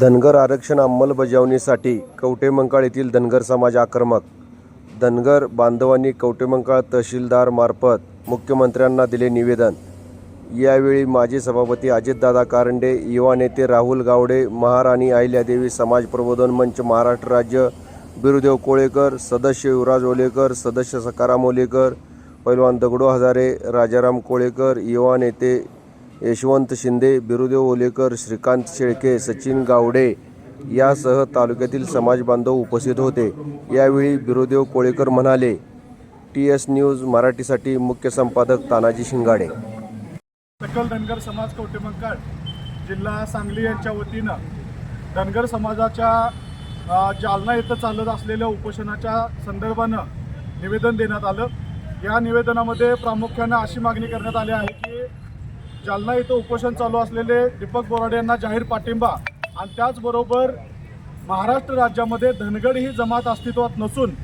धनगर आरक्षण अंमलबजावणीसाठी कवटेमंकाळ येथील धनगर समाज आक्रमक. धनगर बांधवांनी कवटेमंकाळ तहसीलदारमार्फत मुख्यमंत्र्यांना दिले निवेदन. यावेळी माजी सभापती अजितदादा कारंडे युवा नेते राहुल गावडे महाराणी अहिल्यादेवी समाज प्रबोधन मंच महाराष्ट्र राज्य बिरुदेव कोळेकर सदस्य युवराज ओलेकर सदस्य सकाराम ओलेकर पैलवान दगडो हजारे राजाराम कोळेकर युवा नेते यशवंत शिंदे बिरुदेव ओलेकर श्रीकांत शेळके सचिन गावडे यासह तालुक्यातील समाज बांधव उपस्थित होते. यावेळी बिरुदेव कोळेकर म्हणाले टी एस न्यूज मराठीसाठी मुख्य संपादक तानाजी शिंगाडे. सकल धनगर समाज कवटेमंकाळ जिल्हा सांगली यांच्या वतीनं धनगर समाजाच्या जालना येथे चालत असलेल्या उपोषणाच्या संदर्भानं निवेदन देण्यात आलं. या निवेदनामध्ये प्रामुख्यानं अशी मागणी करण्यात आली आहे की जालना इथं उपोषण चालू असलेले दीपक बोराडे यांना जाहीर पाठिंबा. आणि त्याचबरोबर महाराष्ट्र राज्यामध्ये धनगर ही जमात अस्तित्वात नसून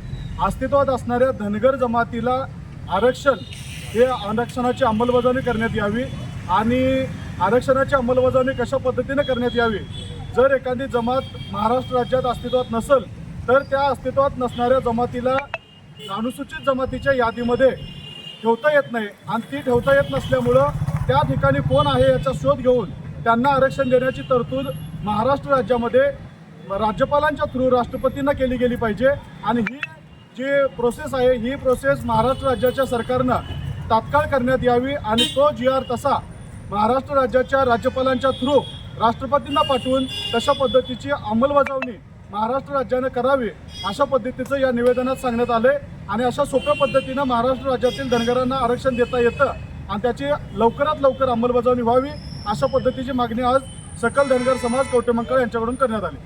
अस्तित्वात असणाऱ्या धनगर जमातीला आरक्षण हे आरक्षणाची अंमलबजावणी करण्यात यावी आणि आरक्षणाची अंमलबजावणी कशा पद्धतीने करण्यात यावी? जर एखादी जमात महाराष्ट्र राज्यात अस्तित्वात नसेल तर त्या अस्तित्वात नसणाऱ्या जमातीला अनुसूचित जमातीच्या यादीमध्ये ठेवता येत नाही. आणि ती ठेवता येत नसल्यामुळं त्या ठिकाणी कोण आहे याचा शोध घेऊन त्यांना आरक्षण देण्याची तरतूद महाराष्ट्र राज्यामध्ये राज्यपालांच्या थ्रू राष्ट्रपतींना केली गेली पाहिजे. आणि ही जी प्रोसेस आहे ही प्रोसेस महाराष्ट्र राज्याच्या सरकारनं तात्काळ करण्यात यावी आणि तो जी आर तसा महाराष्ट्र राज्याच्या राज्यपालांच्या थ्रू राष्ट्रपतींना पाठवून तशा पद्धतीची अंमलबजावणी महाराष्ट्र राज्यानं करावी अशा पद्धतीचं या निवेदनात सांगण्यात आलं आणि अशा सोप्या पद्धतीनं महाराष्ट्र राज्यातील धनगरांना आरक्षण देता येतं. आणि त्याची लवकरात लवकर अंमलबजावणी व्हावी अशा पद्धतीची मागणी आज सकल धनगर समाज कवटेमंकाळ यांच्याकडून करण्यात आली.